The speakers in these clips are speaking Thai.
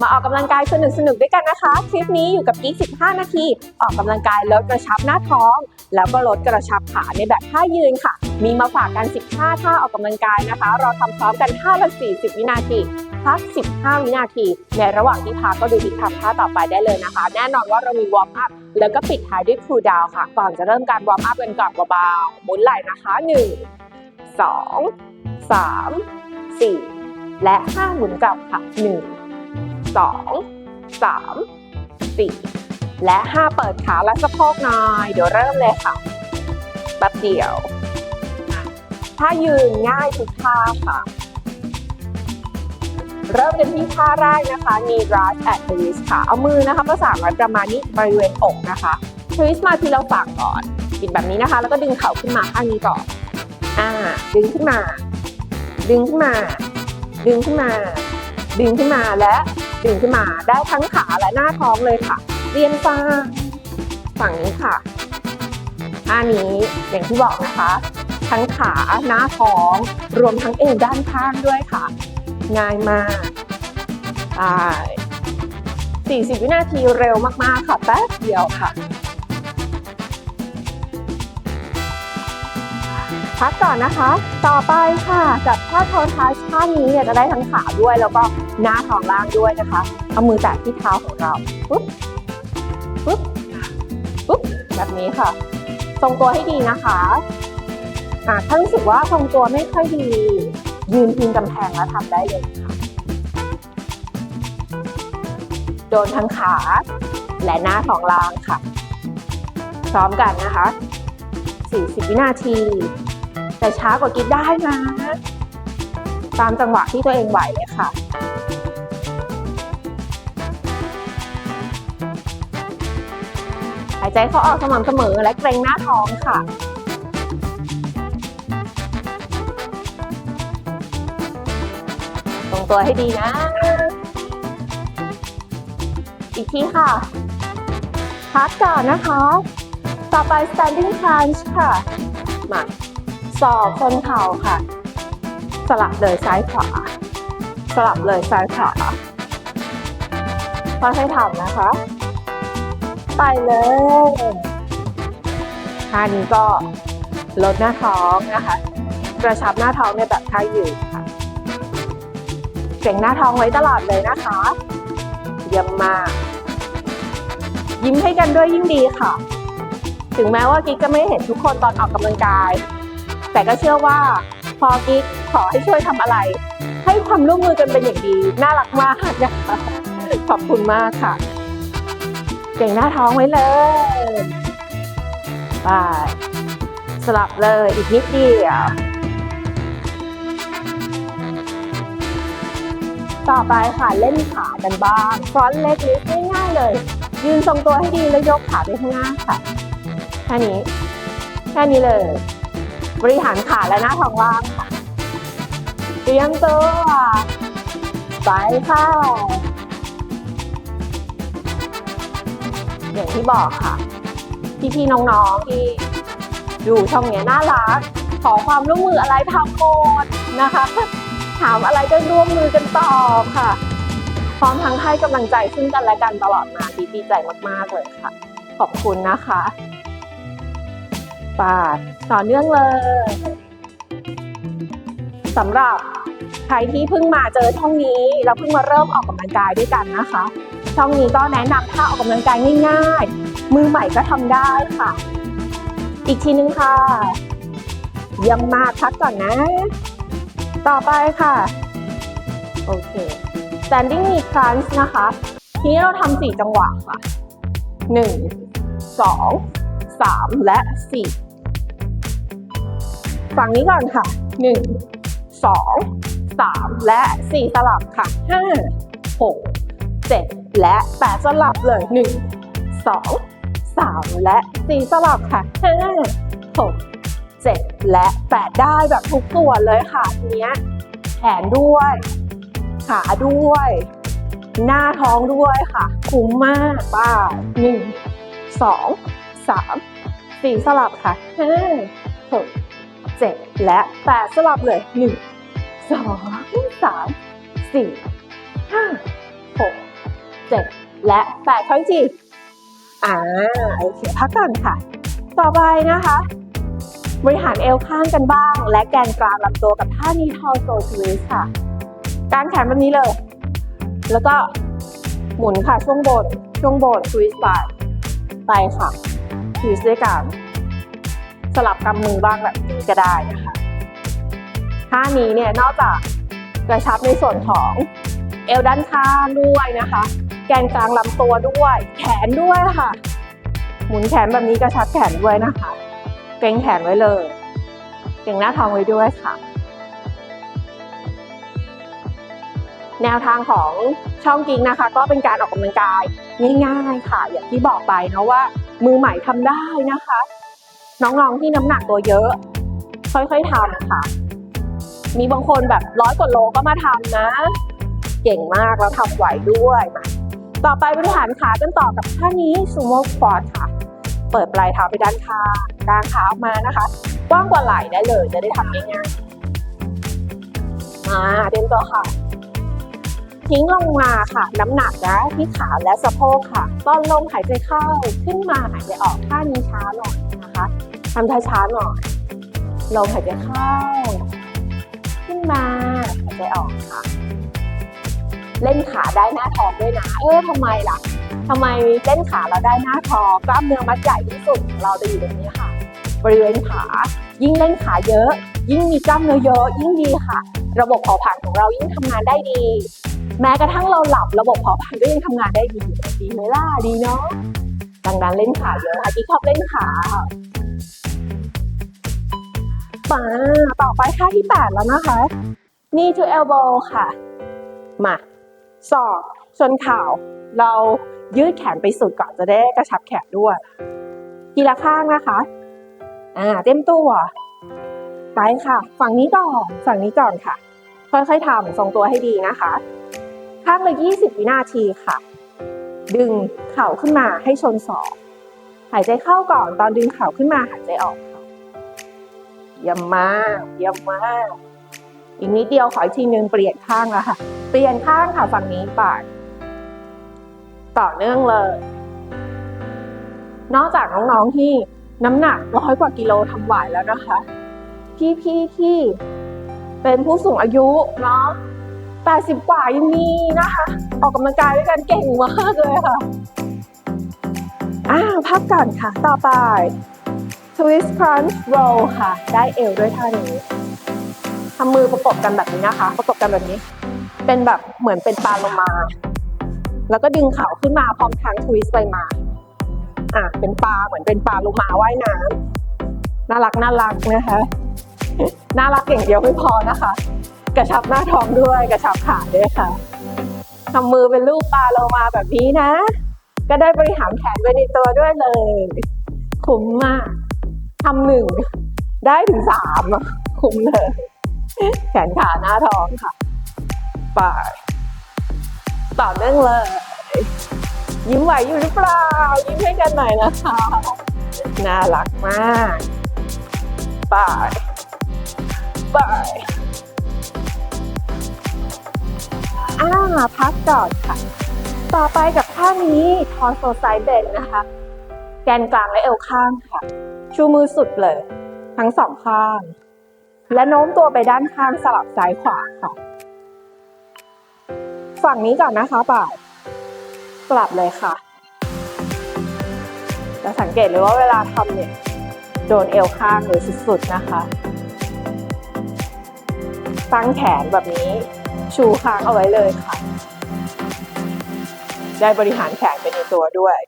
มาออกกำลังกายสนุกสนุกๆด้วยกันนะคะ คลิปนี้อยู่กับกิ๊ก15 นาที ออกกำลังกายลดกระชับหน้าท้อง แล้วก็ลดกระชับขาในแบบท่ายืนค่ะ มีมาฝากกัน 15 ท่าออกกำลังกายนะคะ เราทำพร้อมกันท่าละ40 วินาทีพัก 15 วินาที ในระหว่างที่พักก็ดูทิศทางท่าต่อไปได้เลยนะคะ แน่นอนว่าเรามีวอร์มอัพแล้วก็ปิดท้ายด้วยคูลดาวค่ะ ก่อนจะเริ่มการวอร์มอัพกันก่อนเบาๆหมุนไหล่นะคะ 1 2 3 4 และ 5 หมุนกลับค่ะ 1 2 3 4 และ 5 เปิดขาและสะโพกหน่อย เดี๋ยวเริ่มเลยค่ะแป๊บเดียว ถ้ายืนง่ายทุกท่าค่ะ เริ่มกันที่ท่าแรกนะคะ knee rise at twist ค่ะ เอามือนะคะประสานไว้ประมาณนี้บริเวณอกนะคะ twist มาทีละฝั่งก่อน ปิดแบบนี้นะคะ แล้วก็ดึงเข่าขึ้นมาข้างนี้ก่อน อ่า ดึงขึ้นมา ดึงขึ้นมา ดึงขึ้นมา ดึงขึ้นมาและ ดึงขึ้นมา ได้ทั้งขาและหน้าท้องเลยค่ะเรียนฟังฝั่งนี้ค่ะ อันนี้อย่างที่บอกนะคะ ทั้งขาหน้าท้อง รวมทั้งเอวด้านข้างด้วยค่ะ ง่ายมาก40 วินาทีเร็วมากๆค่ะแป๊บเดียวค่ะ พักก่อนนะคะ ต่อไปค่ะ กับท่าโททัชท่านี้เนี่ยจะได้ทั้งขาด้วย แล้วก็หน้าท้องล่างด้วยนะคะเอามือแตะที่เท้าของเราปุ๊บปุ๊บปุ๊บแบบนี้ค่ะ ทรงตัวให้ดีนะคะอ่าถ้ารู้สึกว่าทรงตัวไม่ค่อยดี ยืนพิงกำแพงแล้วทำได้เลยค่ะ โดนทั้งขา และหน้าท้องล่างค่ะ พร้อมกันนะคะ40วินาที แต่ช้ากว่ากิ๊กได้นะ ตามจังหวะที่ตัวเองไหวเลยค่ะหายใจเข้าออกสม่ำเสมอและเกรงหน้าท้องค่ะ ตรงตัวให้ดีนะ อีกทีค่ะ พักก่อนนะคะ ต่อไป standing crunch ค่ะ มา สอบคนเข่าค่ะ สลับเลยซ้ายขวา สลับเลยซ้ายขวาค่อยๆทำนะคะ ไปเลยท่านี้ก็ลดหน้าท้องนะคะ กระชับหน้าท้องในแบบท่ายืนค่ะเก่งหน้าท้องไว้ตลอดเลยนะคะเยี่ยมมาก ยิ้มให้กันด้วยยิ่งดีค่ะ ถึงแม้ว่ากิ๊กจะไม่เห็นทุกคนตอนออกกำลังกาย แต่ก็เชื่อว่าพอกิ๊กขอให้ช่วยทำอะไร ให้ความร่วมมือกันเป็นอย่างดี น่ารักมากนะคะขอบคุณมากค่ะ เก่งหน้าท้องไว้เลยไปสลับเลยอีกนิดเดียวต่อไปค่ะเล่นขากันบ้างฟรอนเล็กลิฟง่ายๆเลย ยืนทรงตัวให้ดีแล้วยกขาไปข้างหน้าค่ะ แค่นี้ แค่นี้เลย บริหารขาและหน้าท้องว่างค่ะเตรียมตัวไปค่ะอย่างที่บอกค่ะ พี่ๆน้องๆที่อยู่ช่องเนี้ยน่ารัก ขอความร่วมมืออะไรทำหมดนะคะ ถามอะไรก็ร่วมมือกันตอบค่ะ พร้อมทั้งให้กำลังใจซึ่งกันและกันตลอดมาดีใจมากๆเลยค่ะ ขอบคุณนะคะ ปาดต่อเนื่องเลยสำหรับใครที่เพิ่งมาเจอช่องนี้แล้วเพิ่งมาเริ่มออกกำลังกายด้วยกันนะคะ ช่องนี้ก็แนะนำท่าออกกำลังกายง่ายๆ มือใหม่ก็ทำได้ค่ะ อีกทีนึงค่ะเยี่ยมมากพักก่อนนะ ต่อไปค่ะ โอเค standing knee crunch นะคะ ทีนี้เราทำสี่จังหวะค่ะหนึ่งสองสามและสี่ ฝั่งนี้ก่อนค่ะหนึ่งสองสามและสี่สลับค่ะห้าหกเจ็ดและแปดสลับเลยหนึ่งสองสามและสี่สลับค่ะห้าหกเจ็ดและแปดได้แบบทุกตัวเลยค่ะทีเนี้ยแขนด้วย ขาด้วย หน้าท้องด้วยค่ะ คุ้มมากป้าหนึ่งสองสามสี่สลับค่ะห้าหก เจ็ดและแปดสลับเลยหนึ่งสองสามสี่ห้าหกเจ็ดและแปดครั้งจีอ่าโอเคพักก่อนค่ะ ต่อไปนะคะ บริหารเอวข้างกันบ้าง และแกนกลางลำตัวกับท่านี้ทอโซทวิสค่ะการแขนแบบนี้เลย แล้วก็หมุนค่ะช่วงบนช่วงบนทวิสไปไปค่ะทวิสด้วยกัน สลับกำมือบ้างแบบนี้ก็ได้นะคะท่านี้เนี่ยนอกจากกระชับในส่วนของเอวด้านข้างด้วยนะคะ แกนกลางลำตัวด้วย แขนด้วยค่ะ หมุนแขนแบบนี้กระชับแขนด้วยนะคะเกรงแขนไว้เลยเกรงหน้าท้องไว้ด้วยค่ะ แนวทางของช่องกิ๊กนะคะ ก็เป็นการออกกำลังกายง่าย ๆ ค่ะ อย่างที่บอกไปเนาะว่า มือใหม่ทำได้นะคะ น้องๆที่น้ำหนักตัวเยอะ ค่อยๆทำค่ะ มีบางคนแบบร้อยกว่าโลก็มาทำนะ เก่งมากแล้วทำไหวด้วยมาต่อไปบริหารขากันต่อกับท่านี้ซูโม่สปอร์ตค่ะ เปิดปลายเท้าไปด้านข้างกางขาออกมานะคะกว้างกว่าไหล่ได้เลยจะได้ทำง่ายๆมาเต็มตัวค่ะ ทิ้งลงมาค่ะ น้ำหนักนะที่ขาและสะโพกค่ะ ตอนลงหายใจเข้าขึ้นมาหายใจออกท่านี้ช้าหน่อย ทำช้าๆหน่อยลงหายใจเข้า ขึ้นมาหายใจออกค่ะ เล่นขาได้หน้าท้องด้วยนะ เออทำไมล่ะทำไมเล่นขาเราได้หน้าท้องกล้ามเนื้อมัดใหญ่ที่สุดเราจะอยู่ตรงนี้ค่ะ บริเวณขา ยิ่งเล่นขาเยอะ ยิ่งมีกล้ามเนื้อเยอะ ยิ่งดีค่ะ ระบบเผาผลาญของเรายิ่งทำงานได้ดี แม้กระทั่งเราหลับระบบเผาผลาญก็ยังทำงานได้ดีดีไหมล่ะดีเนาะดังนั้นเล่นขาเยอะค่ะที่ชอบเล่นขา มาต่อไปท่าที่แปดแล้วนะคะ knee to elbow ค่ะ มาศอกชนเข่า เรายืดแขนไปสุดก่อนจะได้กระชับแขนด้วย ทีละข้างนะคะ อ่า เต็มตัว ไปค่ะ ฝั่งนี้ก่อน ฝั่งนี้ก่อนค่ะ ค่อยๆทำทรงตัวให้ดีนะคะ ข้างละ20 วินาทีค่ะ ดึงเข่าขึ้นมาให้ชนศอก หายใจเข้าก่อน ตอนดึงเข่าขึ้นมาหายใจออก เยี่ยมมากเยี่ยมมาก อีกนิดเดียวขออีกทีนึงเปลี่ยนข้างล้วค่ะ เปลี่ยนข้างค่ะฝั่งนี้ไปต่อเนื่องเลย นอกจากน้องๆที่น้ำหนักร้อยกว่ากิโลทำไหวแล้วนะคะ พี่ๆที่เป็นผู้สูงอายุเนาะ80 กว่ายังมีนะคะ ออกกำลังกายด้วยกันเก่งมากเลยค่ะ อ่าพักก่อนค่ะ ต่อไป twist crunch roll ค่ะ ได้เอวด้วยท่านี้ทำมือประกบกันแบบนี้นะคะ ประกบกันแบบนี้ เป็นแบบเหมือนเป็นปลาโลมา แล้วก็ดึงเข่าขึ้นมาพร้อมทางทวิสต์ไปมา อะ เป็นปลาเหมือนเป็นปลาโลมาว่ายน้ำน่ารักน่ารักนะคะ น่ารักอย่างเดียวไม่พอนะคะ กระชับหน้าท้องด้วย กระชับขาด้วยค่ะทำมือเป็นรูปปลาโลมาแบบนี้นะ ก็ได้บริหารแขนไปในตัวด้วยเลย คุ้มมาก ทำหนึ่งได้ถึงสามอะคุ้มเลยแขนขาหน้าท้องค่ะไปต่อเนื่องเลย ยิ้มไหวอยู่หรือเปล่า ยิ้มให้กันหน่อยนะคะ น่ารักมากไปไปอ่าพักก่อนค่ะ ต่อไปกับท่านี้ทอโซไซเบนนะคะ แกนกลางและเอวข้างค่ะ ชูมือสุดเลย ทั้งสองข้าง และโน้มตัวไปด้านข้างสลับซ้ายขวาค่ะ ฝั่งนี้ก่อนนะคะป่ายกลับเลยค่ะจะสังเกตเลยว่าเวลาทำเนี่ยโดนเอวข้างเลยสุดๆนะคะตั้งแขนแบบนี้ ชูค้างเอาไว้เลยค่ะ ได้บริหารแขนไปในตัวด้วย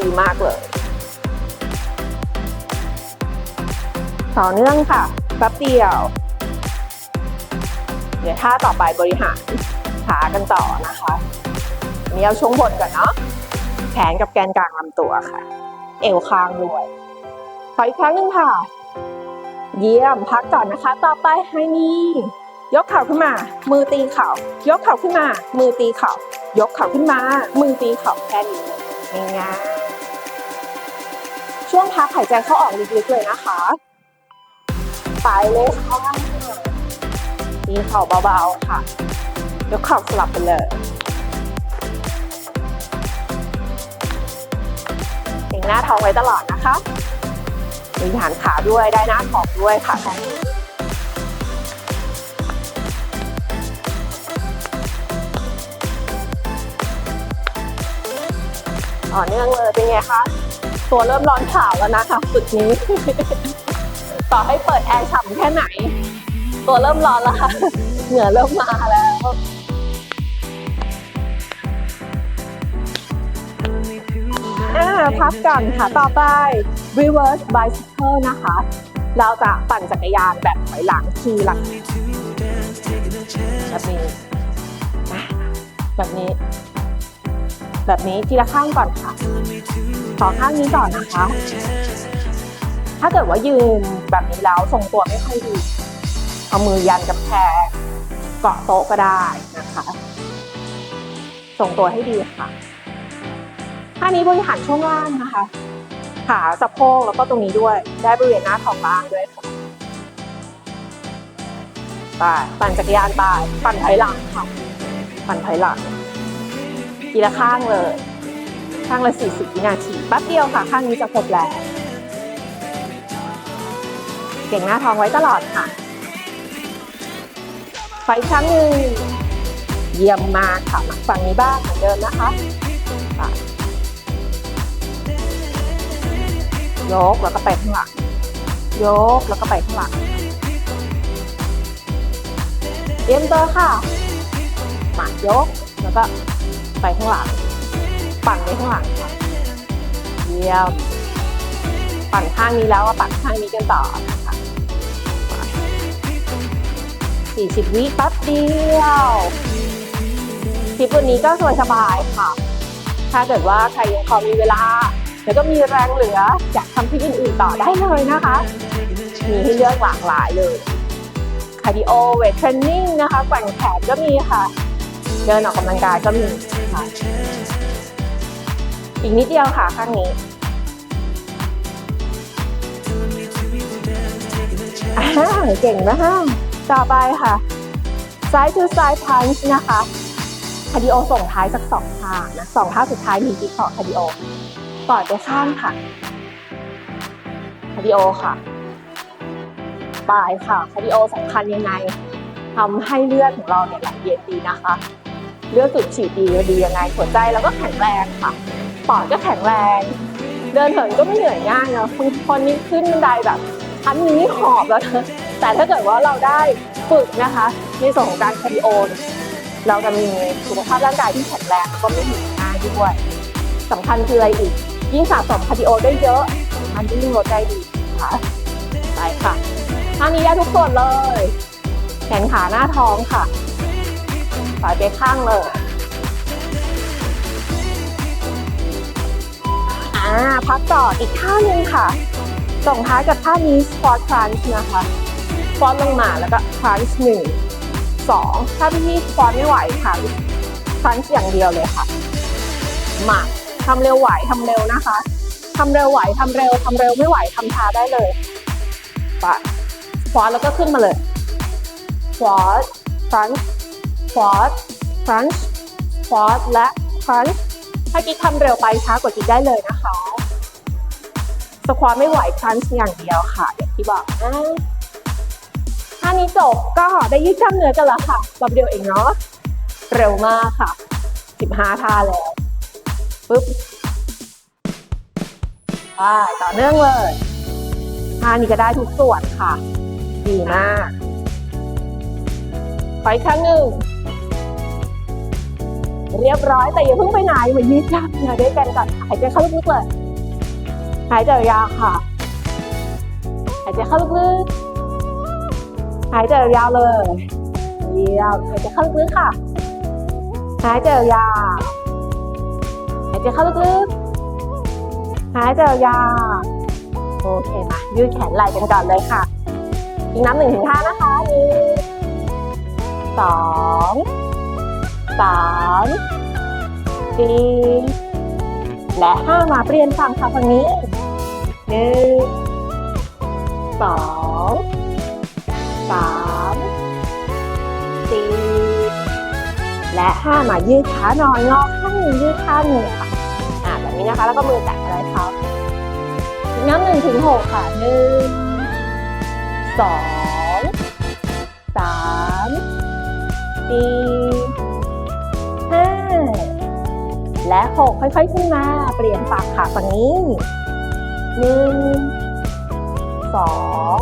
ดีมากเลย ต่อเนื่องค่ะแป๊บเดียว เดี๋ยวท่าต่อไปบริหารขากันต่อนะคะอันนี้เอาช่วงบนก่อนเนาะแขนกับแกนกลางลำตัวค่ะ เอวค้างด้วยขออีกครั้งหนึ่งค่ะ เยี่ยมพักก่อนนะคะ ต่อไปให้นี่ยกเข่าขึ้นมา มือตีเข่ายกเข่าขึ้นมา มือตีเข่ายกเข่าขึ้นมา มือตีเข่าแค่นี้ง่าย ช่วงพักหายใจเข้าออกลึกๆเลยนะคะ ไปเลยค่ะตีเข่าเบาๆค่ะยกข่าสลับไปเลยถึงหน้าท้องไว้ตลอดนะคะมีฐานขาด้วยได้หน้าท้องด้วยค่ะตอนนี้ต่อเนื่องเลยเป็นไงคะ ตัวเริ่มร้อนฉาวแล้วนะคะจุดนี้ ต่อให้เปิดแอร์ฉ่ำแค่ไหน ตัวเริ่มร้อนแล้วค่ะ เหงื่อเริ่มมาแล้วอ่าพักกันค่ะ ต่อไป reverse bicycle นะคะ เราจะปั่นจักรยานแบบถอยหลังทีหลังแบบนี้อะแบบนี้ แบบนี้ทีละข้างก่อนค่ะขอข้างนี้ก่อนนะคะ ถ้าเกิดว่ายืนแบบนี้แล้วทรงตัวไม่ค่อยดี เอามือยันกับแพรเกาะโต๊ะก็ได้นะคะทรงตัวให้ดีค่ะท่านี้บริหารช่วงล่างนะคะ ขาสะโพกแล้วก็ตรงนี้ด้วย ได้บริเวณหน้าท้องล่างด้วยค่ะไปปั่นจักรยานไปปั่นถอยหลังค่ะ ปั่นถอยหลัง ทีละข้างเลย ข้างละ 40 วินาทีแป๊บเดียวค่ะ ข้างนี้จะครบแล้ว เก่งหน้าท้องไว้ตลอดค่ะ ไฟครั้งหนึ่งเยี่ยมมากค่ะมาฝั่งนี้บ้างเหมือนเดิมนะคะยกแล้วก็ไปข้างหลังยกแล้วก็ไปข้างหลังเตรียมตัวค่ะ มายกแล้วก็ ไปข้างหลัง ปั่นไปข้างหลังค่ะเยี่ยม ปั่นข้างนี้แล้วก็ปั่นข้างนี้กันต่อนะคะ40 วิแป๊บเดียวทริปวันนี้ก็สบายสบายๆค่ะ ถ้าเกิดว่าใครยังพอมีเวลา แล้วก็มีแรงเหลืออยากทำที่อื่นๆต่อได้เลยนะคะ มีให้เลือกหลากหลายเลยคาร์ดิโอเวทเทรนนิ่งนะคะแกว่งแขนก็มีค่ะ เดินออกกำลังกายก็มีค่ะอีกนิดเดียวค่ะข้างนี้อ่าเก่งมากต่อไปค่ะ side to side punch นะคะคาร์ดิโอส่งท้ายสักสองท่านะสองท่าสุดท้ายมีกิ๊กขอคาร์ดิโอปอดไปข้างค่ะคาร์ดิโอค่ะปลายค่ะคาร์ดิโอสำคัญยังไง ทำให้เลือดของเราเนี่ยไหลเวียนดีนะคะ เลือดสูบฉีดดีดียังไงหัวใจเราก็แข็งแรงค่ะปอดก็แข็งแรง เดินเหินก็ไม่เหนื่อยง่ายเนาะบางคนนี่ขึ้นบันไดแบบชั้นนี้หอบแล้วนะแต่ถ้าเกิดว่าเราได้ฝึกนะคะในส่วนของการคาร์ดิโอเนี่ยเราจะมีสุขภาพร่างกายที่แข็งแรงแล้วก็ไม่เหนื่อยง่ายด้วยสำคัญคืออะไรอีก ยิ่งสะสมคาร์ดิโอได้เยอะมันยิ่งลดได้ดีค่ะไปค่ะท่านี้ได้ทุกส่วนเลย แขนขาหน้าท้องค่ะปล่อยไปข้างเลยอ่าพักก่ออีกท่าหนึ่งค่ะ ส่งท้ายกับท่านี้ squat crunch นะคะ squat ลงมาแล้วก็ crunch หนึ่งสองถ้าพี่ๆ squat ไม่ไหวค่ะ crunch อย่างเดียวเลยค่ะ มาทำเร็วไหวทำเร็วนะคะทำเร็วไหวทำเร็วทำเร็วไม่ไหวทำช้าได้เลยไป squat แล้วก็ขึ้นมาเลย squat crunch squat crunch squat และ crunch ถ้ากิ๊กทำเร็วไปช้ากว่ากิ๊กได้เลยนะคะสควอตไม่ไหวครันช์อย่างเดียวค่ะอย่างที่บอกนะท่านี้จบก็ได้ยืดกล้ามเนื้อกันแล้วค่ะแป๊บเดียวเองเนาะเร็วมากค่ะ 15 ท่าแล้วปึ๊บไปต่อเนื่องเลยท่านี้ก็ได้ทุกส่วนค่ะ ดีมาก ขออีกครั้งหนึ่ง เรียบร้อยแต่อย่าเพิ่งไปไหนมายืดกล้ามเนื้อด้วยกันก่อนหายใจเข้าลึกๆเลย หายใจยาวค่ะ หายใจเข้าลึกๆ หายใจยาวเลยยี่ยมหายใจเข้าลึกๆค่ะ หายใจยาว หายใจเข้าลึกๆ หายใจยาว โอเคมายืดแขนไหล่กันก่อนเลยค่ะ อีกน้ำหนึ่งถึงห้านะคะนึ่ สองสามสี่และห้ามาเปลี่ยนฝั่งค่ะฝั่งนี้หนึ่งสองสามสี่และห้ามายืดขาหน่อยงอข้างหนึ่งยืดข้างหนึ่งค่ะอ่าแบบนี้นะคะ แล้วก็มือแตะอะไรเท้านับหนึ่งถึงหกค่ะหนึ่งสองสาม สี่ห้าและหกค่อยๆขึ้นมา เปลี่ยนฝั่งค่ะฝั่งนี้หนึ่งสอง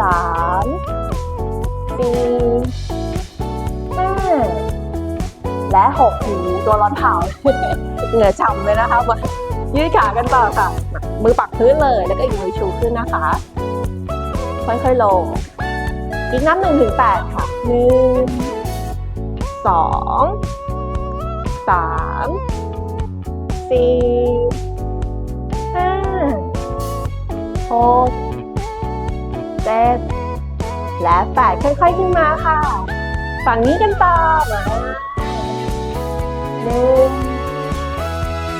สามสี่ห้าและหกหูตัวร้อนเผาเหงื่อฉ่ำเลยนะคะมายืดขากันต่อค่ะ มือปักพื้นเลยแล้วก็อีกมือชูขึ้นนะคะ ค่อยๆลง อีกนับหนึ่งถึงแปดค่ะหนึ่งสองสามสี่ห้าหกเจ็ดและแปดค่อยๆขึ้นมาค่ะ ฝั่งนี้กันต่อมาหนึ่ง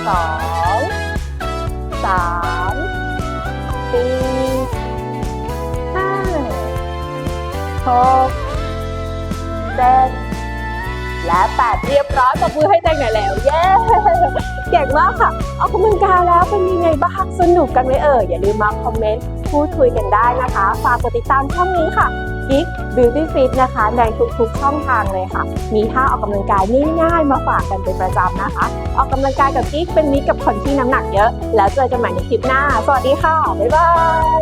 สองสามสี่ กเจ็ดและแปดเรียบร้อยปรบมือให้แจงหน่อยแล้ว เย้ เก่งมากค่ะ ออกกำลังกายแล้วเป็นยังไงบ้างสนุกกันไหมเอ่ยอย่าลืมมาคอมเมนต์พูดคุยกันได้นะคะ ฝากกดติดตามช่องนี้ค่ะ Geek Beauty Fit นะคะ ในทุกๆช่องทางเลยค่ะ มีท่าออกกำลังกายง่ายๆมาฝากกันเป็นประจำนะคะ ออกกำลังกายกับกิ๊กเป็นมิตรกับคนที่น้ำหนักเยอะ แล้วเจอกันใหม่ในคลิปหน้า สวัสดีค่ะ บ๊ายบาย